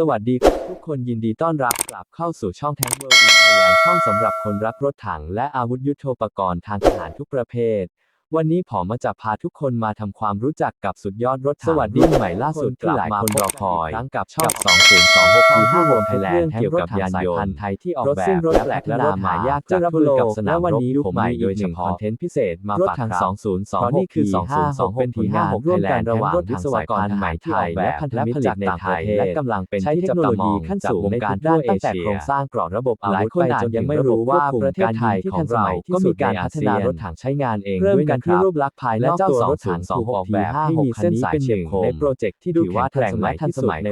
สวัสดีครับทุกคนยินดีต้อนรับกลับเข้าสู่ช่องแทงเวิร์ in ไทยแลนด์ช่องสำหรับคนรักรถถังและอาวุธยุโทโธปกรณ์ทางทหารทุกประเภท วันนี้ผมมาจะพาทุกคนมาทำความรู้จักกับสุดยอดรถถังสวัสดีรุ่นใหม่ล่าสุดที่หลายคนรอคอยครั้งกับช่อง2026ปี5รวมไทยแลนด์เกี่ยวกับยานยนต์ไทยที่ออกแบบรถซิ่งรถและแปลกพัฒและนารถหาหายากยากจากทั่ทั่ววโลโลกกและและวัวันนนี้นี้ผมผมมีมีโดยเฉหนึ่งพาะคคออนนเทเทนนต์ต์พิเศษมารถฝากถังครับ2026เพราะนี่คือปี2026เป็นทีมร่วมการระหว่างวิศวกรไทยที่ออกแบบและผลิตในไทยและกำลังเป็นที่จับตามองขั้นสูงในทุกด้านตั้งแต่โครงสร้างกรอบระบบอาวุธหลายคนอาจยังไม่รู้ว่าประเทศไทยของเราก็มีการพัฒนารถถังใช้งานเองเริ่มด้วยกันนะคที่รับรูปลักษณ์ภายนและอกเจ้าตัวรรถถถัถังงถูถูกกออออกกแบแบบบให้ให้มีมีเส้เส้นนสาสายยเฉีเฉียยบบคคมมในโปรเจกต์ที่ดูถือว่าแข็แกงร่งแกร่งและและทัทันนสสมัมัยย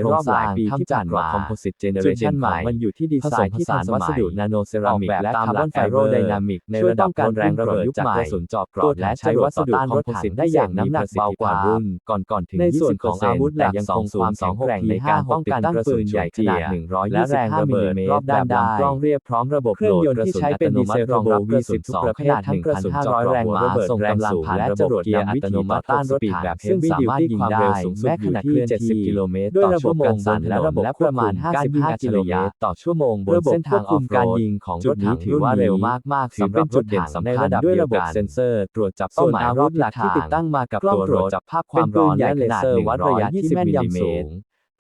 ปีปีที่ที่ผ่าผ่านนมามาคอมโพสิตเจเนเวเรอร์ชัชันนใหใหม่ม่มันอยู่ที่ดีผไซสมน์ที่ผสาทันนวัวัสสดุดุนาโนเซอราอกมิกแบบและตามคาร์บอนหลักไฟเบอร์ Fiber ไดนามิกในช่วยระดับป้องกันแรงระเบิดแรงระเบิดจากใหม่กระสุนเจอบกรตัอวบถัและงใช้วัสดุจะคอมโพสิตได้อย่างน้ำหนักเบากว่ารุ่นก่อนก่อนๆถึง ในส่วน20%ของอาวุธหลักแต่ยังสคองงศูความนย์แข็งแกร่งในในกาการรป้ป้อองงกักันนตั้งกระปืสุนนใหใหญ่ญ่ขขนานาดด100และและแรแรงงระระเบิเบิดดรรออบบด้าด้านนดำดำกล้องเรียบพร้อมระบบเครื่องยนต์โหลดที่ใช้กระสุเป็นดีเซลอัตโนมัติระบบรองรับ V12 กระสุนขนาดทั้งกระสุน1,500เจาะแรงม้าระเบิดส่งแรงกำลังสูงผ่านและระจบบรวดเกียร์นำอัวิตถีโนมัมาติต้านรถ60ถังแบบซึ่ง Heavy สามารถ Duty ยิงความได้เร็วสูงสุดแม้ขณะคลื่นอยู่ที่70กิโลเมตรด้วยต่อระบบชั่วโมงกันสั่นบและระบบและควบคุมประมาณการยิง55อัจฉกิริโลเมยะตรต่อชั่วโมงบนระบบเส้นทางควบคุม off-road การยิงของจุดนี้รถถังถือว่ารุ่นนี้เร็วมากๆถือสำหเป็รับนจุรดถเด่นถังสำในคัญระดับด้วยเดียระวบบกันเซ็นเซอร์ตรวจจับส่เป้าวนหมายอารวุอธบหลักทิศที่ทางติดตั้งมากับตัวรถจับภาพความร้อนและเลเซอร์วัดระยะที่แม่นยำสูง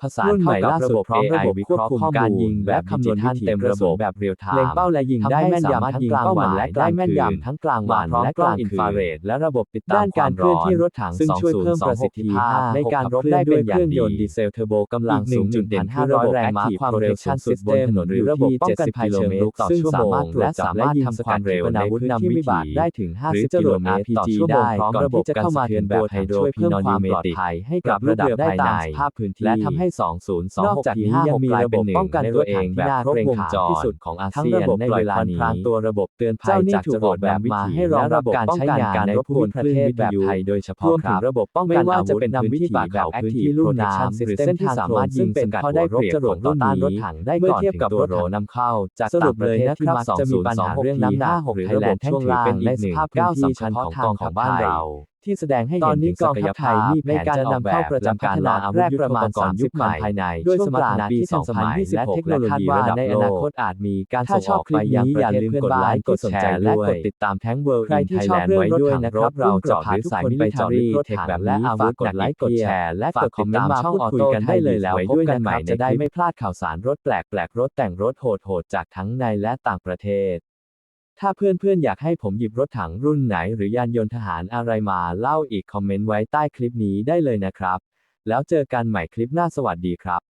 ผสานรุ่นใหเข้าม่กับล่าระสุบดบพร้อมระบบ AI ควบคุมการยิงและและคำคำนนววณณทัทันนเต็เต็มมระระบบบบแบบเรียลไทม์เล็งเป้าและยิงได้ทำให้แม่นสามารถยำทั้งยิงกลางเป้าหวัมานยและกได้ลางแม่นคืนยำทั้งกลางวันมาพร้อมและกลางคืนกล้องอินฟราเรดและระบบติดตามด้านการเคลื่อนที่รถถังซึ่งช่วยเพิ่มประสิทธิภาพในการรบได้เป็นอย่างดีเครื่องยนต์ดีเซลเทอร์โบกำลังสูงอีกหนึ่งจุดเด่นคือระบบแรงม้า Active ความเร็วสูงสุดบนถนนหรือระบบป้องกันภัยเชิงรุกต่อซึ่งชั่วโมสางมารถตรวและจจับสามารถและยิงทำสกัดสกัดเร็วขีปนาวุธในพื้นนำที่วิวิบาบากกได้ได้ถึงหรือ50จกิรโลวดเมตร RPG ต่อชั่วโมงได้พร้อมก่อนระบบที่จะจะเข้าเข้ามามาเทืเทืออนนตัตัววไฮไฮโดโดรช่วยเพิ่เพิ่มมความมคาวปปลลออดดภัภัยยให้ให้กักับบระระดัดับบได้ได้ตาตามมสสภาภาพพพื้พื้นนที่ที่และทำให้ให้2026นอกจากนี้ยังมีระบบป้องกันรถถังที่น่าเกรงขามที่สุดของอาเซียนทั้งระบบในปล่เวอยลานี้ตัวระบบเตือนภัยจากจรวดแบบมาให้รองรับการใช้งานการรรรบบภูภูมิมิทเทศศแบบไทยโดยเฉพาะครับระบบป้องกันอาวุธเป็นนำวิที่ธีแบบแบบพื้น Active ที่รุ่นน้ำ Protection หรือเส้นทางสามารถยิงเป็นสกัดได้หัวรบจรวดต่อต้านรถถังได้ก่อนนถึถึงงตัตัววรถถนำนำเข้า จากสรุต่าปงปเลระยเทศนะที่ครับมักจะมีปัญหาเรื่องน้ำหนักหรือระบบช่วงล่างในสภาพพื้นที่ชั้นของกองของบ้านเรา ที่แสดงให้ตเห็อนนนี้ถึงกศัองกทัยพไทภายพมีในแผนการจะนำนำเข้าเข้าปประระจำจำพัพัฒฒนานาแรแรกกปประระมามาณณ3 3ยุยุคคใหใหม่ม่ภายในด้ด้ววยยสสมมรรรรถถนะนะที่ที่ทัทันนสสมัมัยยและและเทเทคคโนโนโลโลยียีระระดัดับบโลโลกกถ้าถ้าชชออบบคคลิลิปปนี้นี้อย่ย่าอาลืลืมมกกดดไลไลค์ค์กกดดแชแชร์ร์และและกกดดติติดดตาตามมแท็แท็งงเวิเวิร์ร์กใครอินที่ไทยชอบแลนด์เรื่องไว้รถด้วยถังนะครรับบรุ่เรานจะเจาะพาลึกทุกสายคนมิไปลิเจาะเจาะลึลึกกรรถถถัถังงและและอาอาวุวุธธกกดดไลไลค์ค์กกดดแชแชร์ร์และและกกดดติติดดตาตามมช่ช่อองงออออโต้โต้กันกันได้ได้เลเลยยแล้แล้ววพพบบกักันนใหใหม่ม่ในจะคได้ลิปไม่พลาดข่าวสารรถแปลกๆรถแต่งรถโหดๆจากทั้งในและต่างประเทศ ถ้าเพื่อนๆ อยากให้ผมหยิบรถถังรุ่นไหนหรือยานยนต์ทหารอะไรมาเล่าอีกคอมเมนต์ไว้ใต้คลิปนี้ได้เลยนะครับ แล้วเจอกันใหม่คลิปหน้าสวัสดีครับ